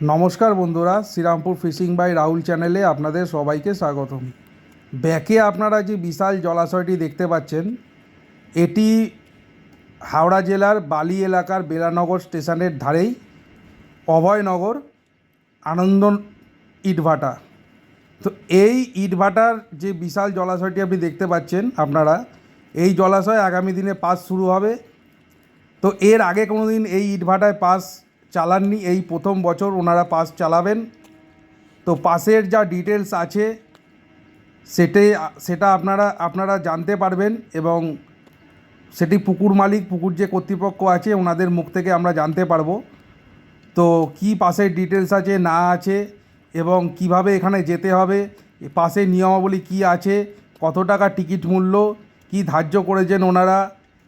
নমস্কার বন্ধুরা, Serampore fishing by Rahul চ্যানেলে আপনাদের সবাইকে স্বাগতম। ব্যাকে আপনারা যে বিশাল জলাশয়টি দেখতে পাচ্ছেন, এটি হাওড়া জেলার বালি এলাকার বেলানগর স্টেশনের ধারেই অভয়নগর আনন্দ ইটভাটা। তো এই ইটভাটার যে বিশাল জলাশয়টি আপনি দেখতে পাচ্ছেন আপনারা, এই জলাশয় আগামী দিনে পাস শুরু হবে। তো এর আগে কোনো দিন এই ইটভাটায় পাস চালাননি, এই প্রথম বছর ওনারা পাস চালাবেন। তো পাসের যা ডিটেলস আছে সেটাই সেটা আপনারা আপনারা জানতে পারবেন এবং সেটি পুকুর মালিক, পুকুর যে কর্তৃপক্ষ আছে, ওনাদের মুখ থেকে আমরা জানতে পারব। তো কি পাসের ডিটেলস আছে, না আছে, এবং কীভাবে এখানে যেতে হবে, পাসের নিয়মাবলী কি আছে, কত টাকা টিকিট মূল্য, কি ধার্য করেছেন ওনারা,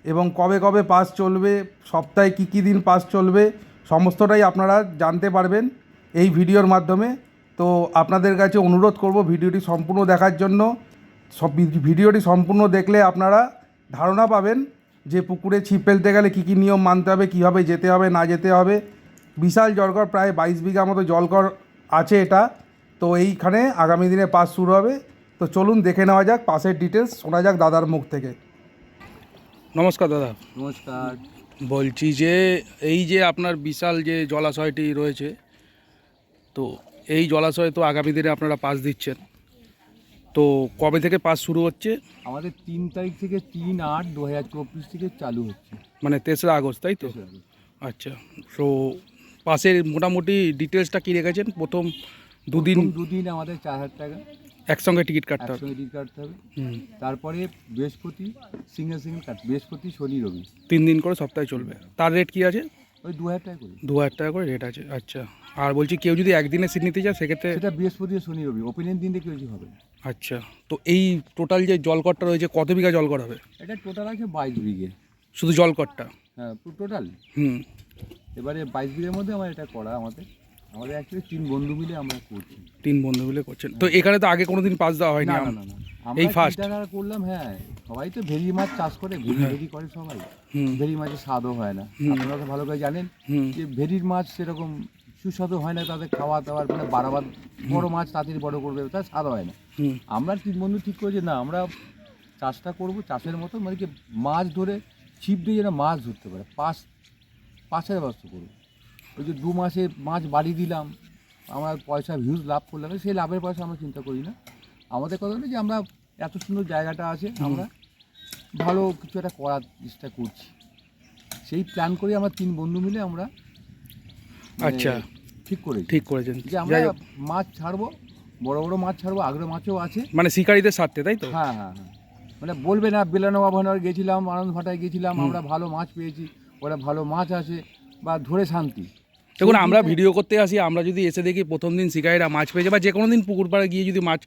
এবং কবে কবে পাস চলবে, সপ্তাহে কী কী দিন পাস চলবে সমস্তটাই আপনারা জানতে পারবেন এই ভিডিওর মাধ্যমে। তো আপনাদের কাছে অনুরোধ করব ভিডিওটি সম্পূর্ণ দেখার জন্য। সব ভিডিওটি সম্পূর্ণ দেখলে আপনারা ধারণা পাবেন যে পুকুরে ছিপ ফেলতে গেলে কী কী নিয়ম মানতে হবে কীভাবে যেতে হবে না যেতে হবে। বিশাল জলকর প্রায় বাইশ বিঘা মতো জলকর আছে এটা। তো এইখানে আগামী দিনে পাস শুরু হবে। তো চলুন দেখে নেওয়া যাক পাসের ডিটেলস শোনা যাক দাদার মুখ থেকে। নমস্কার দাদা। নমস্কার। বলছি যে এই যে আপনার বিশাল যে জলাশয়টি রয়েছে তো এই জলাশয় তো আগামী দিনে আপনারা পাস দিচ্ছেন। তো কবে থেকে পাস শুরু হচ্ছে? আমাদের তিন তারিখ থেকে তিন আট দু হাজার চব্বিশ থেকে চালু হচ্ছে। মানে তেসরা আগস্ট তাই তো? আচ্ছা তো পাসের মোটামুটি ডিটেলসটা কী রেখেছেন? প্রথম দুদিন দুদিন আমাদের চার হাজার টাকা। একসঙ্গে টিকিট কাটতে হবে। একসঙ্গে টিকিট কাটতে হবে। হুম। তারপরে বৃহস্পতি সিঙ্গেল সিঙ্গেল কাট বৃহস্পতি শনি রবি। তিন দিন করে সপ্তাহে চলবে। তার রেট কি আছে? ওই দু হাজার টাকা করে। দু হাজার টাকা করে রেট আছে। আচ্ছা। আর বলছি কেউ যদি একদিনে সিট নিতে চায় সেক্ষেত্রে সেটা বৃহস্পতি আর শনি রবি। ওপেনিং দিন থেকে কিছু হবে। আচ্ছা। তো এই টোটাল যে জলকরটা রয়েছে কত বিঘা জলকর হবে? এটা টোটাল আছে বাইশ বিঘে। শুধু জলকরটা হ্যাঁ টোটাল? হুম। এবারে বাইশ বিঘের মধ্যে আমার এটা করা আমাদের। আমাদের অ্যাকচুয়ালি তিন বন্ধু মিলে আমরা করছি। তিন বন্ধু মিলে করছেন। তো এখানে তো আগে কোনোদিন পাস দেওয়া হয়নি না না না এই first? করলাম হ্যাঁ। সবাই তো ভেরি মাছ চাষ করে ভেরি ভেরি করে সবাই। ভেরি মাছের স্বাদও হয় না। আপনারা তো ভালো করে জানেন যে ভেরির মাছ সেরকম সুস্বাদু হয় না তাদের খাওয়া দাওয়ার মানে বাড়াবার বড় মাছ তাড়াতাড়ি বড় করবে তার স্বাদ হয় না। আমরা তিন বন্ধু ঠিক করেছি না আমরা চাষটা করব চাষের মতো মানে কি মাছ ধরে ছিপ দিয়ে যেন মাছ ধরতে পারে পাঁচ পাঁচের ব্যবস্থা করব। ওই যে দু মাসে মাছ বাড়ি দিলাম আমরা পয়সা ভিউজ লাভ করলাম সেই লাভের পয়সা আমরা চিন্তা করি না। আমাদের কথা হলো যে আমরা এত সুন্দর জায়গাটা আছে আমরা ভালো কিছু একটা করার চেষ্টা করছি। সেই প্ল্যান করে আমরা তিন বন্ধু মিলে আমরা মানে আচ্ছা। ঠিক করে ঠিক করেছেন। যে আমরা মাছ ছাড়বো বড় বড় মাছ ছাড়বো আগ্রহ মাছও আছে। মানে শিকারীদের স্বার্থে তাই তো? হ্যাঁ হ্যাঁ হ্যাঁ। মানে বলবে না বেলানো আভানর গেছিলাম আনন্দ ভাটায় গেছিলাম আমরা ভালো মাছ পেয়েছি ওরা ভালো মাছ আছে বা ধরে শান্তি। দেখুন আমরা ভিডিও করতে আসি আমরা যদি এসে দেখি প্রথম দিন শিকারিরা মাছ পেয়েছে বা যে কোনো দিন পুকুর পাড়ে গিয়ে যদি মাছ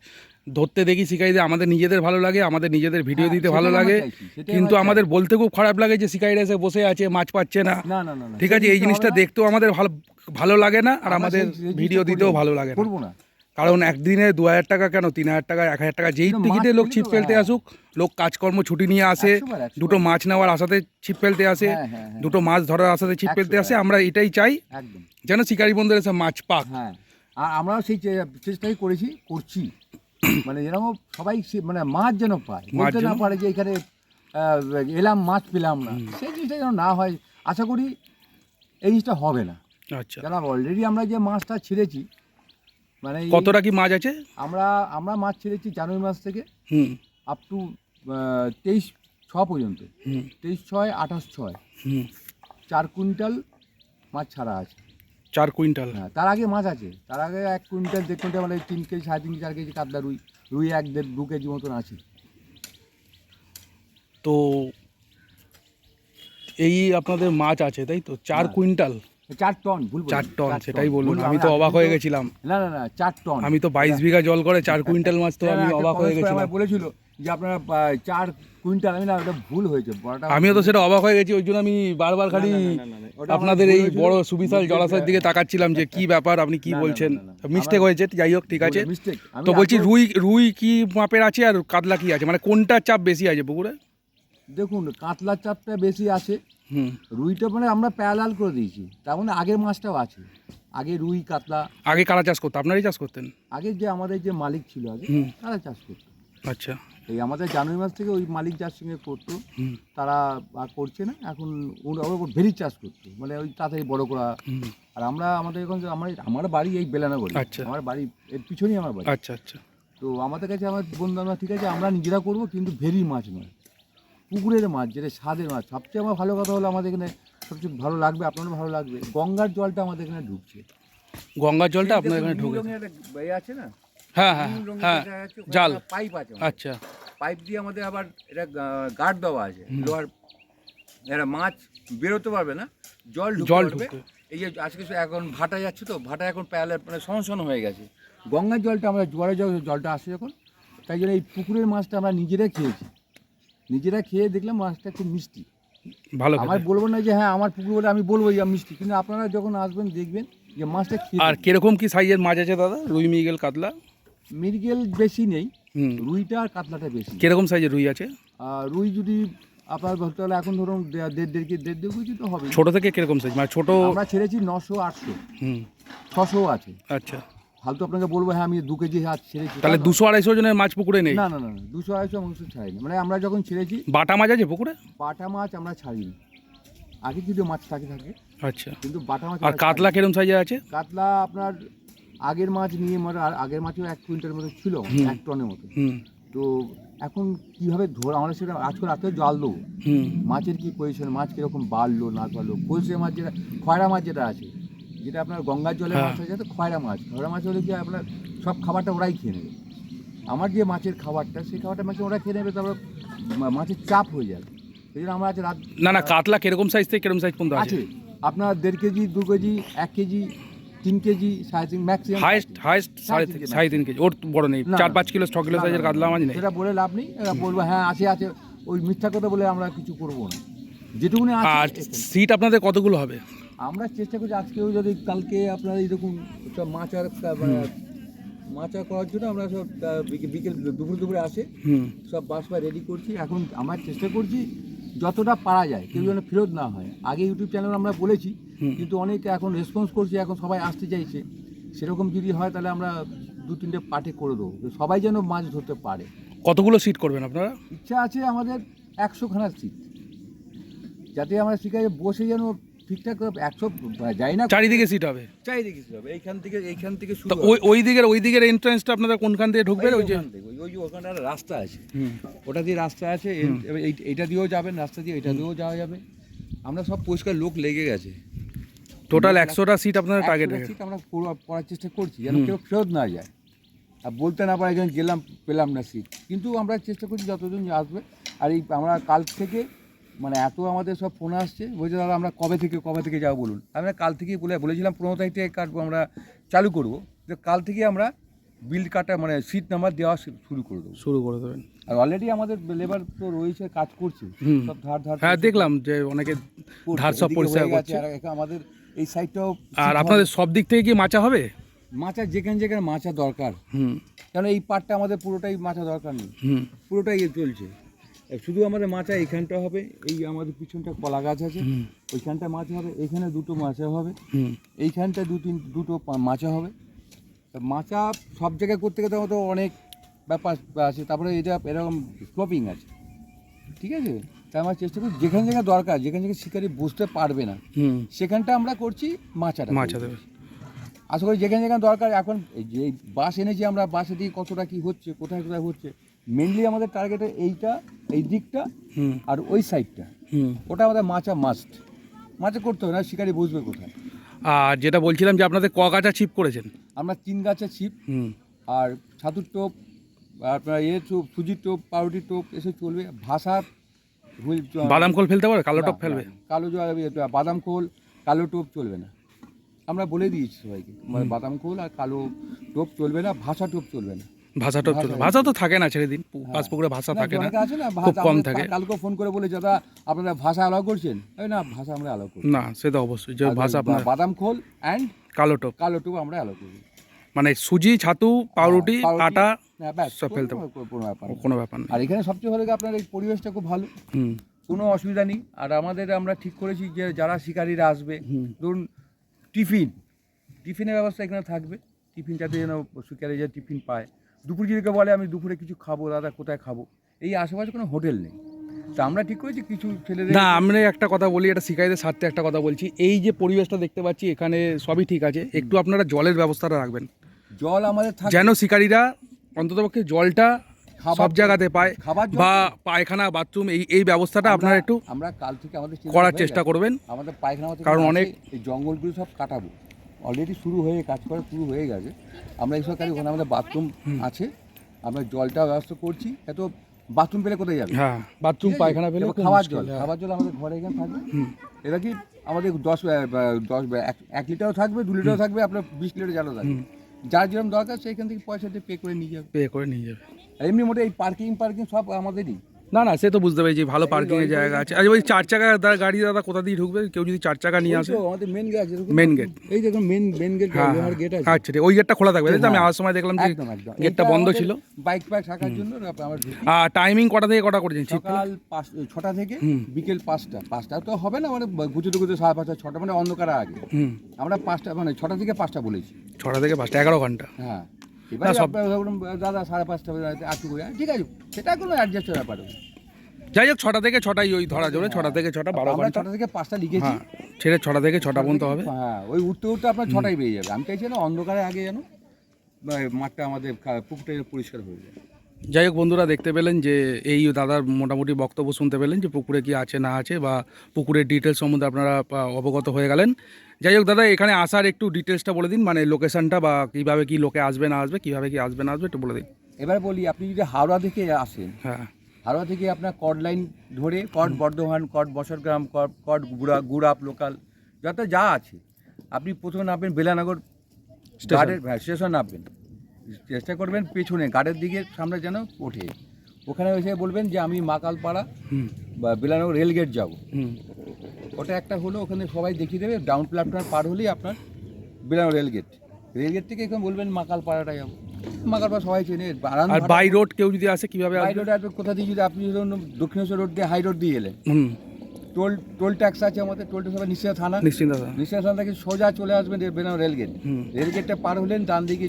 ধরতে দেখি শিকারীদের আমাদের নিজেদের ভালো লাগে আমাদের নিজেদের ভিডিও হ্যাঁ, দিতে ভালো লাগে। কিন্তু আমাদের বলতে খুব খারাপ লাগে যে শিকারিরা এসে বসে আছে মাছ পাচ্ছে না। ঠিক আছে এই জিনিসটা দেখতেও আমাদের ভালো ভালো লাগে না আর আমাদের ভিডিও দিতেও ভালো লাগে না। কারণ একদিনে দু হাজার টাকা কেন? তিন হাজার টাকা এক হাজার টাকা যেই টিকিটে লোক ছিপ ফেলতে হ্যাঁ। আসুক লোক কাজকর্ম ছুটি নিয়ে আসে। দুটো মাছ নেওয়ার আশাতে ছিপ ফেলতে আসে হ্যাঁ, হ্যাঁ। দুটো মাছ ধরার আশাতে ছিপ ফেলতে আসে আমরা এটাই চাই যেন শিকারি বন্ধুরা এসে মাছ পাক। আর আমরাও সেই চেষ্টাই করেছি করছি। মানে যেরকম সবাই মানে মাছ যেন পায়। মাছ বলতে না পারে যে এখানে এলাম মাছ পেলাম না। সেই জিনিসটা যেন না হয় আশা করি এই জিনিসটা হবে না। আচ্ছা। কেন অলরেডি আমরা যে মাছটা ছেড়েছি মানে কতটা কি মাছ আছে? আমরা আমরা মাছ ছেড়েছি জানুয়ারি মাস থেকে হুম। আপ টু তেইশ ছ পর্যন্ত। হুম। তেইশ ছয় আঠাশ ছয়। হুম। চার কুইন্টাল মাছ ছাড়া আছে। চার কুইন্টাল? হ্যাঁ তার আগে মাছ আছে। তার আগে এক কুইন্টাল দেড় কুইন্টাল মানে তিন কেজি সাড়ে তিন কেজি চার কেজি কাতলা রুই রুই এক দেড় দু কেজি মতন আছে। তো এই আপনাদের মাছ আছে তাই তো? চার হ্যাঁ। কুইন্টাল? চার টন চার টন সেটাই বলুন আমি তো অবাক হয়ে গেছিলাম না না না চার টন আমি তো বাইশ বিঘা জল করে চার কুইন্টাল মাছ তো আমি অবাক হয়ে গেছিলাম বলেছিল যে আপনারা চার কুইন্টাল আমি না ওটা ভুল হয়েছে আমিও তো সেটা অবাক হয়ে গেছি ওই জন্য আমি বারবার খালি আপনাদের এই বড় সুবিশাল জলাশয়ের দিকে তাকাচ্ছিলাম যে কি ব্যাপার আপনি কি বলছেন। মিস্টেক হয়েছে যাই হোক ঠিক আছে তো বলছি রুই রুই কি মাপের আছে আর কাতলা কি আছে মানে কোনটা চাপ বেশি আছে পুকুরে দেখুন কাতলার চাপটা বেশি আছে। হুম। রুইটা মানে আমরা প্যালাল করে দিয়েছি। তার মানে আগের মাছটাও আছে। আগে রুই কাতলা। আগে কারা চাষ করতো? আপনারাই চাষ করতেন? আগে যে আমাদের যে মালিক ছিল আগে তারা চাষ করতো। আচ্ছা। এই আমাদের জানুয়ারি মাস থেকে ওই মালিক যার সঙ্গে করতো তারা আর করছে না। এখন ওরা ওরা ভেরি চাষ করতো। মানে ওই তাড়াতাড়ি বড় করা। আর আমরা আমাদের এখন আমার আমার বাড়ি এই বেলানাগড়ি আচ্ছা। আমার বাড়ি এর পিছনেই আমার বাড়ি। আচ্ছা আচ্ছা। তো আমাদের কাছে আমার বন্ধু আমরা ঠিক আছে আমরা নিজেরা করব কিন্তু ভেরি মাছ নয়। পুকুরের মাছ যেটা স্বাদের মাছ। সবচেয়ে আমার ভালো কথা হলো আমাদের এখানে সবচেয়ে ভালো লাগবে আপনারও ভালো লাগবে। গঙ্গার জলটা আমাদের এখানে ঢুকছে। গঙ্গার জলটা আপনার এখানে ঢুকে একটা আছে না? হ্যাঁ হ্যাঁ হ্যাঁ জাল। পাইপ আছে আচ্ছা। পাইপ দিয়ে আমাদের আবার এটা গার্ড দেওয়া আছে। লোহার এরা মাছ বেরোতে পারবে না জল জল এই যে আজকে এখন ভাটা যাচ্ছে তো ভাটা এখন প্যালে মানে সমস্যা হয়ে গেছে। গঙ্গার জলটা আমরা জোয়ারের জল জলটা আসে যখন তাই জন্য এই পুকুরের মাছটা আমরা নিজেরাই খেয়েছি। নিজেরা খেয়ে দেখলাম মাছটা খুব মিষ্টি। ভালো আমার বলব না যে হ্যাঁ আমার পুকুর বলে আমি বলব যে মিষ্টি। কিন্তু আপনারা যখন আসবেন দেখবেন যে মাছটা আর কীরকম কি সাইজের মাছ আছে দাদা? রুই মিগেল কাতলা? মিরগেল বেশি নেই রুইটা আর কাতলাটা বেশি। কীরকম সাইজের রুই আছে? রুই যদি আপনার ধরতে হলে এখন ধরুন দেড় দেড় কেজি দেড় দেড় কেজি তো হবে। ছোট থেকে কীরকম সাইজ মানে ছোট আমরা ছেড়েছি নশো আটশো। হুম। ছশো আছে। আচ্ছা। ফালতু আপনাকে বলব হ্যাঁ আমি দু কেজি হাত ছেড়েছি। তাহলে দুশো আড়াইশো জনের মাছ পুকুরে নেই? না না না দুশো আড়াইশো মাংস ছাড়িনি। মানে আমরা যখন ছেড়েছি বাটা মাছ আছে পুকুরে? বাটা মাছ আমরা ছাড়িনি। আগে যদি মাছ থাকে থাকে। আচ্ছা। কিন্তু বাটা মাছ আর কাতলা কিরম সাইজের আছে? কাতলা আপনার আগের মাছ নিয়ে মানে আর আগের মাছও এক কুইন্টালের মতো ছিল এক টনের মতো। তো এখন কীভাবে ধর আমরা সেটা আজকে রাতে জল দেবো। মাছের কি পজিশন মাছ কীরকম বাড়লো না বাড়লো? কলসে মাছ যেটা খয়রা মাছ যেটা আছে। যেটা আপনার গঙ্গার জলের হ্যাঁ। মাছ হয়ে তো খয়রা মাছ। খয়রা মাছ হলে কি আপনার সব খাবারটা ওরাই খেয়ে নেবে। আমার যে মাছের খাবারটা সেই খাবারটা মাছ ওরা খেয়ে নেবে তারপর মাছের চাপ হয়ে যাবে সেই জন্য আমরা আজ রাত না না কাতলা কীরকম সাইজ থেকে কীরকম সাইজ পর্যন্ত আছে? আপনার দেড় কেজি দু কেজি এক কেজি তিন কেজি সাড়ে তিন ম্যাক্সিমাম হাইস্ট হাইস্ট সাড়ে তিন কেজি সাড়ে তিন কেজি। ওর বড় নেই। চার পাঁচ কিলো ছ কিলো সাইজের কাতলা মাছ নেই। সেটা বলে লাভ নেই। এরা বলব হ্যাঁ আছে আছে। ওই মিথ্যা কথা বলে আমরা কিছু করব না। যেটুকুনি আর সিট আপনাদের কতগুলো হবে? আমরা চেষ্টা করছি আজকেও যদি কালকে আপনারা এইরকম সব মাছ আর কা- মানে করার জন্য আমরা সব বিকেল দুপুর দুপুরে আসে। সব বাস বা রেডি করছি। এখন আমরা চেষ্টা করছি যতটা পারা যায় কেউ যেন ফেরত না হয়। আগে ইউটিউব চ্যানেল আমরা বলেছি কিন্তু অনেকে এখন রেসপন্স করছে এখন সবাই আসতে চাইছে। সেরকম যদি হয় তাহলে আমরা দু তিনটে পার্টে করে দেবো সবাই যেন মাছ ধরতে পারে। কতগুলো সিট করবেন আপনারা? ইচ্ছা আছে আমাদের একশো খানা সিট যাতে আমরা শিখাই বসে যেন ঠিকঠাক একশো যাই না চারিদিকে সিট হবে। চারিদিকে সিট হবে। এইখান থেকে এইখান থেকে শুরু ওই ওই দিকের ওই দিকের এন্ট্রান্সটা আপনারা কোনখান থেকে ঢুকবেন ওই যে ওই যে ওখানে একটা রাস্তা আছে। ওটা দিয়ে রাস্তা আছে এইটা দিয়েও যাবেন রাস্তা দিয়ে এটা দিয়েও যাওয়া যাবে। আমরা সব পরিষ্কার লোক লেগে গেছে। টোটাল একশোটা সিট আপনারা টার্গেট সিট আমরা পুরো- করার চেষ্টা করছি যেন কেউ ফেরত না যায়। আর বলতে না পারে যেন গেলাম পেলাম না সিট কিন্তু আমরা চেষ্টা করছি যতজন আসবে। আর এই আমরা কাল থেকে মানে এত আমাদের সব ফোন আসছে বলছে দাদা আমরা কবে থেকে কবে থেকে যাব বলুন? আমরা কাল থেকেই বলে বলেছিলাম পনেরো তারিখ থেকে কাটবো আমরা চালু করব। তো কাল থেকে আমরা বিল কাটা মানে সিট নাম্বার দেওয়া শুরু করে দেবো। শুরু করে দেবেন। আর অলরেডি আমাদের লেবার তো রয়েছে কাজ করছে। সব ধার ধার হ্যাঁ দেখলাম যে অনেকে ধার সব পরিষ্কার করছে। আমাদের এই সাইডটাও আর আপনাদের সব দিক থেকে কি মাচা হবে? মাচা যেখানে যেখানে মাচা দরকার। হুম। কারণ এই পাটটা আমাদের পুরোটাই মাচা দরকার নেই। পুরোটাই চলছে। শুধু আমাদের মাচা এইখানটা হবে এই আমাদের পিছনটা কলা গাছ আছে ওইখানটা মাছ হবে এখানে দুটো মাচা হবে এইখানটা দু তিন দুটো মাচা হবে। তা মাচা সব জায়গায় করতে গেলে তো অনেক ব্যাপার আছে তারপরে এটা এরকম স্লোপিং আছে ঠিক আছে? তাই আমরা চেষ্টা করি যেখানে জায়গায় দরকার যেখানে জায়গায় শিকারি বুঝতে পারবে না সেখানটা আমরা করছি মাচাটা মাচা দেবে। আশা করি যেখানে যেখানে দরকার এখন যে বাস এনেছি আমরা বাসে দিয়ে কতটা কি হচ্ছে কোথায় কোথায় হচ্ছে মেনলি আমাদের টার্গেটে এইটা এই দিকটা আর ওই সাইডটা হুম। ওটা আমাদের মাচা মাস্ট মাচা করতে হবে না শিকারি বুঝবে কোথায়। আর যেটা বলছিলাম যে আপনাদের ক গাছা ছিপ করেছেন? আমরা তিন গাছের ছিপ আর ছাতুর টোপ আপনার এ টোপ সুজির টোপ পাউরুটি টোপ এসব চলবে। ভাষার বাদাম খোল ফেলতে পারবে কালো টোপ ফেলবে? কালো বাদাম খোল কালো টোপ চলবে না। আমরা বলে দিয়েছি সবাইকে মানে বাদাম খোল আর কালো টোপ চলবে না ভাষা টোপ চলবে না। ভাষা টপ ভাষা তো থাকে না ছেড়ে দিন। পাঁচ পুকুরে ভাষা থাকে না। খুব কম থাকে। কালকে ফোন করে বলে দাদা আপনারা ভাষা অ্যালাউ করছেন? না ভাষা আমরা অ্যালাউ করি। না সে তো অবশ্যই। যে ভাষা আপনার বাদাম খোল অ্যান্ড কালো টপ কালো টোপ আমরা অ্যালাউ করি। মানে সুজি ছাতু পাউরুটি আটা হ্যাঁ ব্যাস সব ফেলতে কোনো- ব্যাপার না। কোনো ব্যাপার না। আর এখানে সবচেয়ে ভালো আপনার এই পরিবেশটা খুব ভালো। কোনো অসুবিধা নেই। আর আমাদের আমরা ঠিক করেছি যে যারা শিকারীরা আসবে। ধরুন টিফিন। টিফিনের ব্যবস্থা এখানে থাকবে। টিফিন যাতে যেন শিকারি যে টিফিন পায়। দুপুর যদি বলে আমি দুপুরে কিছু খাব দাদা কোথায় খাব? এই আশেপাশে কোনো হোটেল নেই। তা আমরা ঠিক করেছি কিছু ছেলেদের না আমরা একটা কথা বলি এটা শিকারীদের স্বার্থে একটা কথা বলছি। এই যে পরিবেশটা দেখতে পাচ্ছি এখানে সবই ঠিক আছে। একটু আপনারা জলের ব্যবস্থাটা রাখবেন। জল আমাদের যেন শিকারীরা অন্ততপক্ষে জলটা সব জায়গাতে পায় খাবার বা পায়খানা বাথরুম এই এই ব্যবস্থাটা আপনারা একটু আমরা কাল থেকে আমাদের করার চেষ্টা করবেন। আমাদের পায়খানা কারণ অনেক- জঙ্গলগুলো সব কাটাবো। অলরেডি শুরু হয়ে কাজ করা শুরু হয়ে গেছে। আমরা এইসব কাজ ওখানে আমাদের বাথরুম আছে। আমরা জলটা ব্যবস্থা করছি। এত বাথরুম পেলে কোথায় যাবে? হ্যাঁ বাথরুম পায়খানা পেলে খাবার জল। হ্যাঁ। খাবার জল আমাদের ঘরে এখানে থাকবে। এবার কি আমাদের দশ দশ এক- এক লিটারও থাকবে দু লিটারও থাকবে আপনার বিশ লিটার জলও থাকবে। যার যেরকম দরকার সেইখান থেকে পয়সা দিয়ে পে করে নিয়ে যাবে। পে করে নিয়ে যাবে। আর এমনি মোটে এই পার্কিং পার্কিং সব আমাদেরই। না না সে তো বুঝতে পেরেছি ভালো পার্কিং এর জায়গা আছে। আচ্ছা ওই চার চাকা দা- গাড়ি দাদা কোথা দিয়ে ঢুকবে? কেউ যদি চার চাকা নিয়ে আসে? আমাদের মেন গেট Main gate। এই দেখুন মেন মেন গেট হ্যাঁ লোহার গেট আছে। আচ্ছা ঠিক ওই গেটটা খোলা থাকবে। আমি হ্যাঁ। আসার সময় দেখলাম যে গেটটা বন্ধ ছিল। বাইক ফাইক রাখার জন্য আমরা আর টাইমিং কটা থেকে কটা করেছেন? সকাল ছটা থেকে বিকেল পাঁচটা। পাঁচটা তো হবে না মানে গুজোতে গুজোতে সাড়ে পাঁচটা ছটা মানে অন্ধকার আগে। আমরা পাঁচটা মানে ছটা থেকে পাঁচটা বলেছি। ছটা থেকে পাঁচটা এগারো ঘণ্টা। হ্যাঁ। এবার দাদা সাড়ে পাঁচটা বাজে আটটু করে ঠিক আছে সেটা কোনো অ্যাডজাস্টের ব্যাপার যাই হোক ছটা থেকে ছটাই ওই ধরা যাবে ছটা থেকে ছটা বারো আমরা ছটা থেকে পাঁচটা লিখেছি। হ্যাঁ ছেড়ে ছটা থেকে ছটা পর্যন্ত হবে। হ্যাঁ ওই উঠতে উঠতে আপনার ছটাই বেরিয়ে যাবে। আমি চাইছি না অন্ধকারে আগে যেন মাঠটা আমাদের পুকুরটা পরিষ্কার হয়ে যায়। যাই হোক বন্ধুরা দেখতে পেলেন যে এই দাদার মোটামুটি বক্তব্য শুনতে পেলেন যে পুকুরে কি আছে না আছে বা পুকুরের ডিটেলস সম্বন্ধে আপনারা অবগত হয়ে গেলেন। যাই হোক দাদা এখানে আসার একটু ডিটেলসটা বলে দিন মানে লোকেশনটা বা কীভাবে কি লোকে আসবে না আসবে কীভাবে কি আসবে না আসবে একটু বলে দিন। এবার বলি আপনি যদি হাওড়া থেকে আসেন হ্যাঁ। হাওড়া থেকে আপনার কট লাইন ধরে কট বর্ধমান কট বসরগ্রাম কট কট গুড়া গুড়াপ লোকাল যত যা আছে আপনি প্রথমে নামবেন বেলানগর. গার্ডের হ্যাঁ স্টেশন নামবেন। চেষ্টা করবেন পেছনে গার্ডের দিকে সামনে যেন ওঠে। ওখানে এসে বলবেন যে আমি মাকালপাড়া বা বেলানগর রেলগেট যাব। ওটা একটা হলো ওখানে সবাই দেখিয়ে দেবে ডাউন প্ল্যাটফর্ম পার হলেই আপনার বেলানগর রেলগেট রেলগেট থেকে এখানে বলবেন মাকালপাড়াটা যাব। মাকালপাড়া সবাই চেনে আর বাই রোড কেউ যদি আসে কীভাবে হাই আসবে? রোড কোথা দিয়ে যদি আপনি ধরুন দক্ষিণেশ্বর রোড দিয়ে হাই রোড দিয়ে এলেন। টোল টোল ট্যাক্স আছে আমাদের টোল ট্যাক্স নিশ্চয় থানা। নিশ্চিন্ত নিশ্চয় থানা থেকে সোজা চলে আসবেন বেনাম রেলগেট। রেলগেটটা পার হলেন ডান দিকে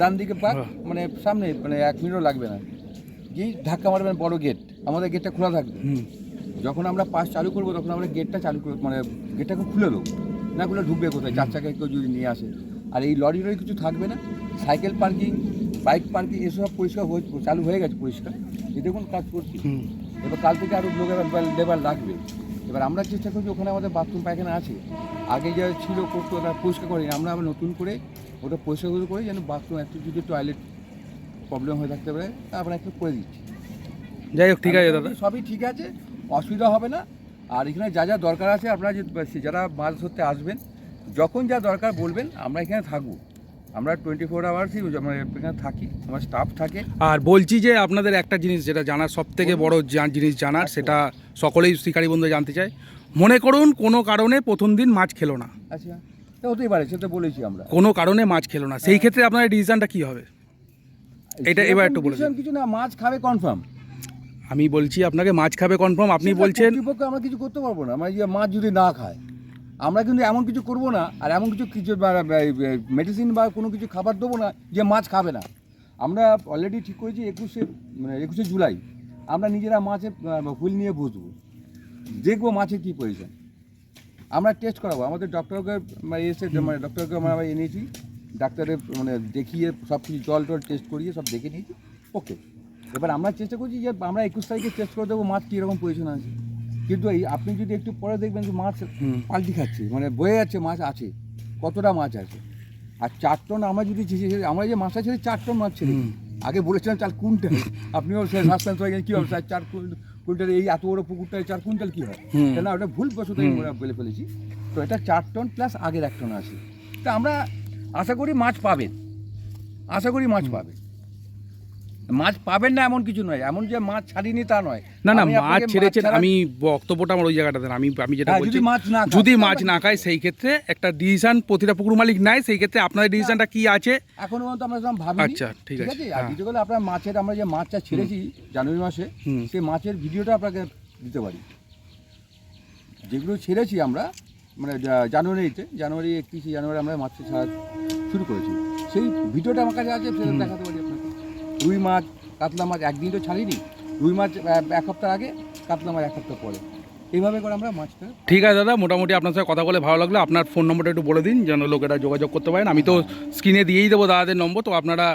ডান দিকে পার হ্যাঁ। মানে সামনে মানে এক মিনিটও লাগবে না। যেই ধাক্কা মারবেন বড় গেট। আমাদের গেটটা খোলা থাকবে। যখন আমরা পাস চালু করব তখন আমরা গেটটা চালু করব মানে গেটটাকে খুলে দেবো। না খুলে ঢুকবে কোথায়? চার চাকায় কেউ যদি নিয়ে আসে। আর এই লরি লরি কিছু থাকবে না। সাইকেল পার্কিং বাইক পার্কিং এসব পরিষ্কার হয়ে চালু হয়ে গেছে পরিষ্কার। এই দেখুন কাজ করছি। এবার কাল থেকে আরও লোক লেবার লাগবে। এবার আমরা চেষ্টা করছি ওখানে আমাদের বাথরুম পায়খানা আছে। আগে যা ছিল করতো ওটা পরিষ্কার করি আমরা আবার নতুন করে ওটা পরিষ্কার করে যেন বাথরুম একটু যদি টয়লেট প্রবলেম হয়ে থাকতে পারে তা আমরা একটু করে দিচ্ছি। যাই হোক ঠিক আছে দাদা। সবই ঠিক আছে অসুবিধা হবে না। আর এখানে যা যা দরকার আছে আপনারা যে যারা মাছ ধরতে আসবেন যখন যা দরকার বলবেন আমরা এখানে থাকব। আমরা টোয়েন্টি ফোর আওয়ার্সই আমরা এখানে থাকি আমার স্টাফ থাকে। আর বলছি যে আপনাদের একটা জিনিস যেটা জানার সব থেকে বড় জিনিস জানার সেটা সকলেই শিকারী বন্ধু জানতে চায়। মনে করুন কোনো কারণে প্রথম দিন মাছ খেলো না। আচ্ছা হতেই পারে সেটা বলেছি আমরা। কোনো কারণে মাছ খেলো না। সেই ক্ষেত্রে আপনার ডিসিশনটা কী হবে? এটা এবার একটু বলে কিছু না মাছ খাবে কনফার্ম আমি বলছি আপনাকে মাছ খাবে কনফার্ম আপনি বলছেন আমরা কিছু করতে পারব না। মানে মাছ যদি না খায়। আমরা কিন্তু এমন কিছু করব না আর এমন কিছু কিছু মেডিসিন বা কোনো কিছু খাবার দেবো না যে মাছ খাবে না। আমরা অলরেডি ঠিক করেছি একুশে মানে একুশে জুলাই আমরা নিজেরা মাছে হুইল নিয়ে বসবো। দেখব মাছের কী পজিশন আমরা টেস্ট করাবো। আমাদের ডক্টরকে এসে মানে ডক্টরকে আমরা এনেছি ডাক্তারের মানে দেখিয়ে সব কিছু জল টল টেস্ট করিয়ে সব দেখে নিয়েছি। ওকে এবার আমরা চেষ্টা করছি যে আমরা একুশ তারিখে টেস্ট করে দেবো মাছ কীরকম পজিশন আছে। কিন্তু এই আপনি যদি একটু পরে দেখবেন যে মাছ পাল্টি খাচ্ছে মানে বয়ে যাচ্ছে মাছ আছে কতটা মাছ আছে। আর চার টন আমরা যদি আমরা যে মাছটা ছেড়ে চার টন মাছ ছেড়ে আগে বলেছিলাম চার কুইন্টাল আপনিও সাসপেন্স হয়ে গেলেন কী হবে? স্যার চার কুইন্টাল এই এত বড় পুকুরটায় চার কুইন্টাল কী হয় হুম। না ওটা ভুল বসত আমরা বলে ফেলেছি। তো এটা চার টন প্লাস আগের এক টন আছে। তা আমরা আশা করি মাছ পাবেন। আশা করি মাছ পাবে মাছ পাবেন না এমন কিছু নয়। এমন যে মাছ ছাড়িনি তা নয়। না না মাছ ছেড়েছেন আমি বক্তব্যটা আমার ওই জায়গাটাতে। আমি আমি যেটা হ্যাঁ, বলছি যদি মাছ না খায়, যদি মাছ না খায় সেই ক্ষেত্রে একটা ডিসিশন প্রতিটা পুকুর মালিক নেয় সেই ক্ষেত্রে আপনাদের ডিসিশনটা কি আছে? এখনও পর্যন্ত আমরা সেরকম ভাবিনি। আচ্ছা, ঠিক আছে, আর হ্যাঁ। দ্বিতীয় কথা আপনার মাছের আমরা যে মাছটা ছেড়েছি জানুয়ারি মাসে সেই মাছের ভিডিওটা আপনাকে দিতে পারি। যেগুলো ছেড়েছি আমরা মানে জানুয়ারিতে জানুয়ারি একত্রিশে জানুয়ারি আমরা মাছ ছাড়া শুরু করেছি। সেই ভিডিওটা আমার কাছে আছে সেটা দেখাতে পারি। রুই মাছ কাতলা মাছ একদিন তো ছাড়িনি রুই মাছ এক সপ্তাহ আগে কাতলা মাছ এক সপ্তাহ পরে। এইভাবে করে আমরা মাছটা ঠিক আছে দাদা মোটামুটি আপনার সাথে কথা বলে ভালো লাগল। আপনার ফোন নম্বরটা একটু বলে দিন যেন লোকেরা যোগাযোগ করতে পারেন। আমি তো স্ক্রিনে দিয়েই দেবো দাদাদের নম্বর তো আপনারা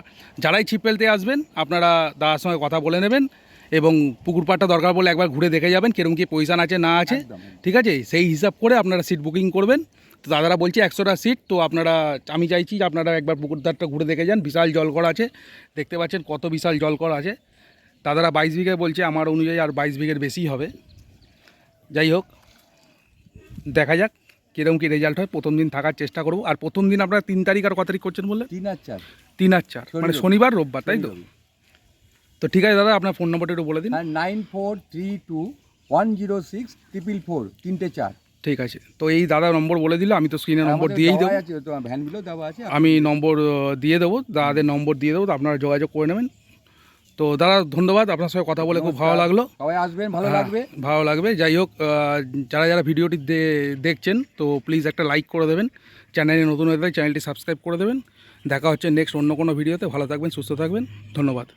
যারাই ছিপ ফেলতে আসবেন আপনারা দাদার সঙ্গে কথা বলে নেবেন এবং পুকুর পাড়টা দরকার বলে একবার ঘুরে দেখে যাবেন কীরকম কি পজিশান আছে না আছে। ঠিক আছে? সেই হিসাব করে আপনারা সিট বুকিং করবেন। তো দাদারা বলছে একশোটা সিট তো আপনারা আমি চাইছি যে আপনারা একবার পুকুর ধারটা ঘুরে দেখে যান বিশাল জলকর আছে দেখতে পাচ্ছেন কত বিশাল জলকর আছে। দাদারা বাইশ বিঘে বলছে আমার অনুযায়ী আর বাইশ বিঘের বেশি হবে। যাই হোক দেখা যাক কীরকম কী রেজাল্ট হয় প্রথম দিন থাকার চেষ্টা করব। আর প্রথম দিন আপনারা তিন তারিখ আর ক তারিখ করছেন বললে তিন আর চার। তিন আর চার মানে শনিবার। রোববার তাই তো? তো ঠিক আছে দাদা আপনার ফোন নম্বরটা একটু বলে দিন। Nine four three two one zero six triple four তিনটে চার। ঠিক আছে। তো এই দাদা নম্বর বলে দিল আমি তো স্ক্রিনে নম্বর দিয়েই দেবো। দেওয়া আছে ভ্যানগুলো দেওয়া আছে আমি নম্বর দিয়ে দেবো দাদাদের নম্বর দিয়ে দেবো আপনারা যোগাযোগ করে নেবেন। তো দাদা ধন্যবাদ আপনার সঙ্গে কথা বলে খুব ভালো লাগল। সবাই আসবেন ভালো হ্যাঁ, লাগবে। ভালো লাগবে। যাই হোক যারা যারা ভিডিওটি দে- দেখছেন তো প্লিজ একটা লাইক করে দেবেন। চ্যানেলে নতুন হয়ে চ্যানেলটি সাবস্ক্রাইব করে দেবেন। দেখা হচ্ছে নেক্সট অন্য কোনো ভিডিওতে। ভালো থাকবেন সুস্থ থাকবেন। ধন্যবাদ।